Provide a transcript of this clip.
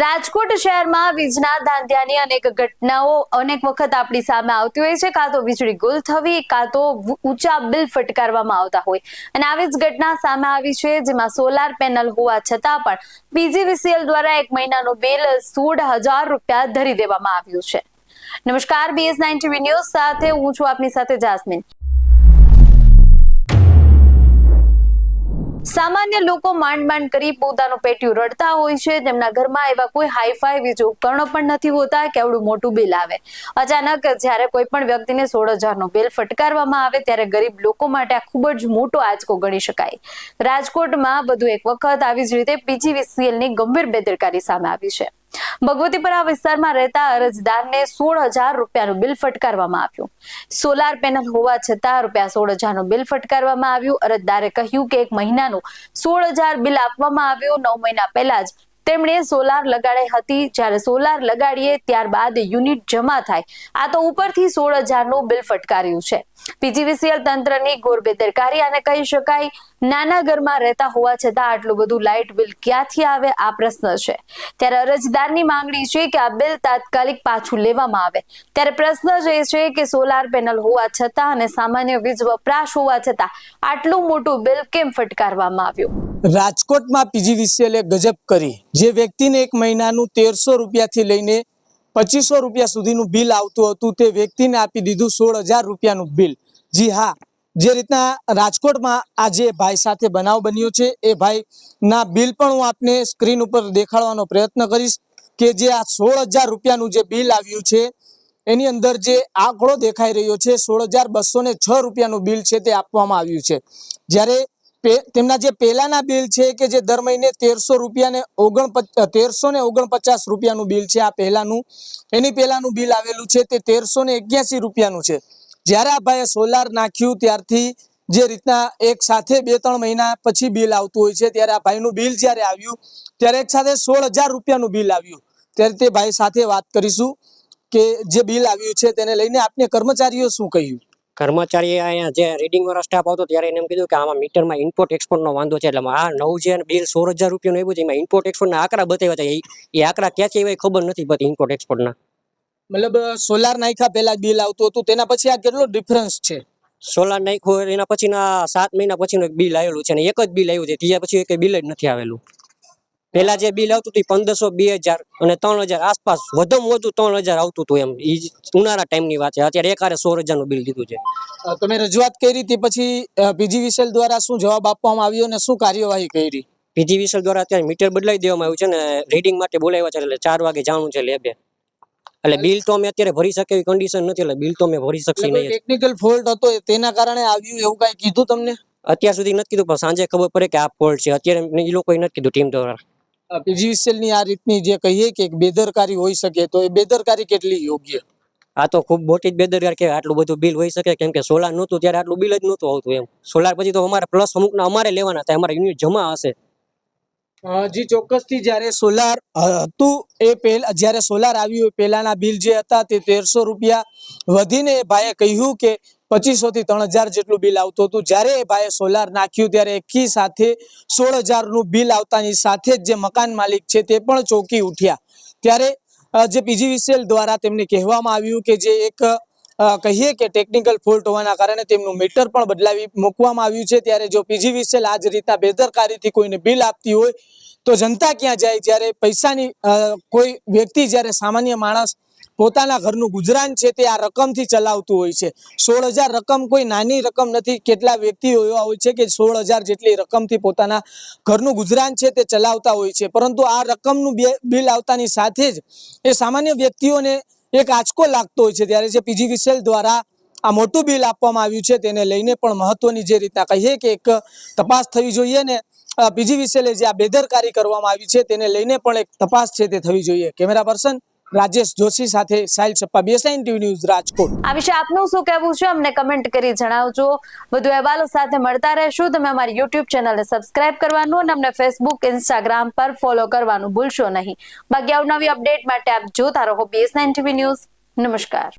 રાજકોટ શહેરમાં વીજના ધાંધ્યાની અનેક ઘટનાઓ અનેક વખત આપણી સામે આવતી હોય છે. કાં તો વીજળી ગુલ થવી, કાં તો ઊંચા બિલ ફટકારવામાં આવતા હોય. અને આવી જ ઘટના સામે આવી છે, જેમાં સોલાર પેનલ હોવા છતાં પણ પીજીવીસીએલ દ્વારા એક મહિનાનું બિલ સોળ હજાર રૂપિયા ધરી દેવામાં આવ્યું છે. નમસ્કાર બીએસ નાઇન ટીવી ન્યૂઝ સાથે હું છું આપની સાથે જાસ્મીન. સામાન્ય લોકો માંડ માંડ કરી પોતાનું પેટ્યું રડતા હોય છે. તેમના ઘરમાં એવા કોઈ હાઈફાઈ વીજ ઉપકરણો પણ નથી હોતા કે આવડું મોટું બિલ આવે. અચાનક જ્યારે કોઈ પણ વ્યક્તિને સોળ હજારનો બિલ ફટકારવામાં આવે ત્યારે ગરીબ લોકો માટે આ ખૂબ જ મોટો આંચકો ગણી શકાય. રાજકોટમાં વધુ એક વખત આવી જ રીતે પીજીવીસીએલની ગંભીર બેદરકારી સામે આવી છે. ભગવતીપરા વિસ્તારમાં રહેતા અરજદારને સોળ હજાર રૂપિયાનું બિલ ફટકારવામાં આવ્યું. સોલાર પેનલ હોવા છતાં રૂપિયા સોળ હજારનું બિલ ફટકારવામાં આવ્યું. અરજદારે કહ્યું કે એક મહિનાનું સોળ હજાર બિલ આપવામાં આવ્યું. નવ મહિના પહેલા જ તેમણે સોલાર લગાડી હતી. જ્યારે સોલાર લગાડીએ ત્યારબાદ યુનિટ જમા થાય. આ તો ઉપરથી સોળ હજારનું બિલ ફટકાર્યું છે. પીજીવીસીએલ તંત્રની ઘોર બેદરકારી અને કહી શકાય, નાના ઘરમાં રહેતા હોવા છતાં આટલું બધું લાઇટ બિલ ક્યાંથી આવે? આ પ્રશ્ન છે. ત્યારે અરજદારની માંગણી છે કે આ બિલ તાત્કાલિક પાછું લેવામાં આવે. ત્યારે પ્રશ્ન જ એ છે કે સોલાર પેનલ હોવા છતાં અને સામાન્ય વીજ વપરાશ હોવા છતાં આટલું મોટું બિલ કેમ ફટકારવામાં આવ્યું? રાજકોટમાં પીજીવીસીએલે ગજબ કરી. જે વ્યક્તિને એક મહિનાનું તેરસો રૂપિયાથી લઈને પચીસો રૂપિયા સુધીનું બિલ આવતું હતું, તે વ્યક્તિને આપી દીધું સોળ હજાર રૂપિયાનું બિલ. જી હા, જે રીતના રાજકોટમાં આ જે ભાઈ સાથે બનાવ બન્યો છે, એ ભાઈના બિલ પણ હું આપને સ્ક્રીન ઉપર દેખાડવાનો પ્રયત્ન કરીશ કે જે આ સોળ હજાર રૂપિયાનું જે બિલ આવ્યું છે, એની અંદર જે આંકડો દેખાઈ રહ્યો છે, સોળ હજાર બસો ને છ રૂપિયાનું બિલ છે તે આપવામાં આવ્યું છે. જ્યારે તેમના જે પહેલાના બિલ છે કે જે દર મહિને તેરસો રૂપિયાને ઓગણ તેરસો ને ઓગણપચાસ રૂપિયાનું બિલ છે આ પહેલાનું. એની પહેલાનું બિલ આવેલું છે તે તેરસો ને એક્યાસી રૂપિયાનું છે. જ્યારે આ ભાઈએ સોલાર નાખ્યું ત્યારથી જે રીતના એક સાથે બે ત્રણ મહિના પછી બિલ આવતું હોય છે, ત્યારે આ ભાઈનું બિલ જ્યારે આવ્યું, ત્યારે એક સાથે સોળ હજાર રૂપિયાનું બિલ આવ્યું. ત્યારે તે ભાઈ સાથે વાત કરીશું કે જે બિલ આવ્યું છે તેને લઈને આપને કર્મચારીઓ શું કહ્યું? કર્મચારી અહીંયા જે રીડિંગ વાળા સ્ટાફ આવતો ત્યારે એને એમ કીધું કે આમાં મીટરમાં ઇમ્પોર્ટ એક્સપોર્ટનો વાંધો છે. એટલે આ નવું જે બિલ સોળ હજાર રૂપિયાનું આવ્યું છે. એમાં ઇમ્પોર્ટ એક્સપોર્ટના આંકડા બતાવ્યા છે. એ- આંકડા ક્યાંથી એ ખબર નથી પડતી ઇમ્પોર્ટ એક્સપોર્ટના મતલબ સોલાર નાખ્યા પહેલા બિલ આવતું હતું. તેના પછી આ કેટલો ડિફરન્સ છે? સોલાર નાખ્યું એના પછીના સાત મહિના પછીનું એક બિલ આવેલું છે. ને એક જ બિલ આવ્યું છે. ત્યાં પછી એક બિલ જ નથી આવેલું. પેલા જે બિલ આવતું હતું પંદરસો બે હજાર અને ત્રણ હજાર આસપાસ વધુમાં વધુ ત્રણ હજાર આવતું હતું એમ. એ ઉનાળા ટાઈમની વાત છે. અત્યારે એકારે સોળ હજારનું બિલ દીધું છે. તમે રજૂઆત કરી હતી પછી પીજીવીસીએલ દ્વારા શું જવાબ આપવામાં આવ્યો અને શું કાર્યવાહી કરી? પીજી વિસેલ દ્વારા અત્યારે મીટર બદલાઈ દેવામાં આવ્યું છે ને રીડિંગ માટે બોલાવ્યા છે એટલે ચાર વાગે જાણું છે લેબે એટલે બિલ તો અમે અત્યારે ભરી શકે એવી કન્ડિશન નથી એટલે બિલ તો અમે ભરી શકશે નહીં. ટેકનિકલ ફોલ્ટ હતો તેના કારણે આવ્યું એવું કઈ કીધું તમને? અત્યાર સુધી નથી કીધું પણ સાંજે ખબર પડે કે આ ફોલ્ટ છે. અત્યારે એ લોકોએ નથી કીધું ટીમ દ્વારા. પીજીવીસીએલની આ રીતની જે કહીએ કે બેદરકારી હોઈ શકે તો એ બેદરકારી કેટલી યોગ્ય? આ તો ખૂબ મોટી જ બેદરકાર આટલું બધું બિલ હોઈ શકે કેમ કે સોલાર નહોતું ત્યારે આટલું બિલ જ નહોતું આવતું એમ. સોલાર પછી તો અમારે પ્લસ અમુકના અમારે લેવાના હતા અમારા યુનિટ જમા હશે. જી ચોક્કસથી જ્યારે સોલાર હતું એ પહેલા જ્યારે સોલાર આવ્યું એ પહેલાના બિલ જે હતા તે તેરસો રૂપિયા વધીને એ ભાઈએ કહ્યું કે પચીસો થી ત્રણ હજાર જેટલું બિલ આવતું હતું. જ્યારે એ ભાઈએ સોલાર નાખ્યું ત્યારે એકી સાથે સોળ હજારનું બિલ આવતાની સાથે જ મકાન માલિક છે તે પણ ચોકી ઉઠ્યા. ત્યારે જે પીજીવીસીએલ દ્વારા તેમને કહેવામાં આવ્યું કે જે એક કહીએ કે ટેકનિકલ ફોલ્ટ હોવાના કારણે તેમનું મીટર પણ બદલાવી મૂકવામાં આવ્યું છે. ત્યારે જો પીજીવીસીએલ આ જ રીતના બેદરકારીથી કોઈને બિલ આપતી હોય, તો જનતા ક્યાં જાય? જ્યારે પૈસાની કોઈ વ્યક્તિ જ્યારે સામાન્ય માણસ પોતાના ઘરનું ગુજરાન છે તે આ રકમથી ચલાવતું હોય છે. સોળ રકમ કોઈ નાની રકમ નથી. કેટલા વ્યક્તિઓ એવા હોય છે કે સોળ જેટલી રકમથી પોતાના ઘરનું ગુજરાન છે તે ચલાવતા હોય છે. પરંતુ આ રકમનું બિલ આવતાની સાથે જ એ સામાન્ય વ્યક્તિઓને એક આંચકો લાગતો હોય છે. ત્યારે જે પીજીવીસીએલ દ્વારા આ મોટું બિલ આપવામાં આવ્યું છે તેને લઈને પણ મહત્વની જે રીતના કહીએ કે એક તપાસ થવી જોઈએ ને પીજીવીસીએલે જે આ બેદરકારી કરવામાં આવી છે તેને લઈને પણ એક તપાસ છે તે થવી જોઈએ. કેમેરા પર્સન રાજેશ જોશી સાથે Sahil Chhappa BSI TV news Rajkot. આ વિશે આપનું શું કહેવું છે? અમને કમેન્ટ કરી જણાવજો. વધુ અહેવાલો સાથે મળતા રહેશું. તમે અમારી યુટ્યુબ ચેનલને સબસ્ક્રાઇબ કરવાનું અને અમને ફેસબુક ઇન્સ્ટાગ્રામ પર ફોલો કરવાનું ભૂલશો નહીં. બાકી અવનવી અપડેટ માટે આપ જોતા રહો બીએસઆઈ ટીવી ન્યૂઝ નમસ્કાર.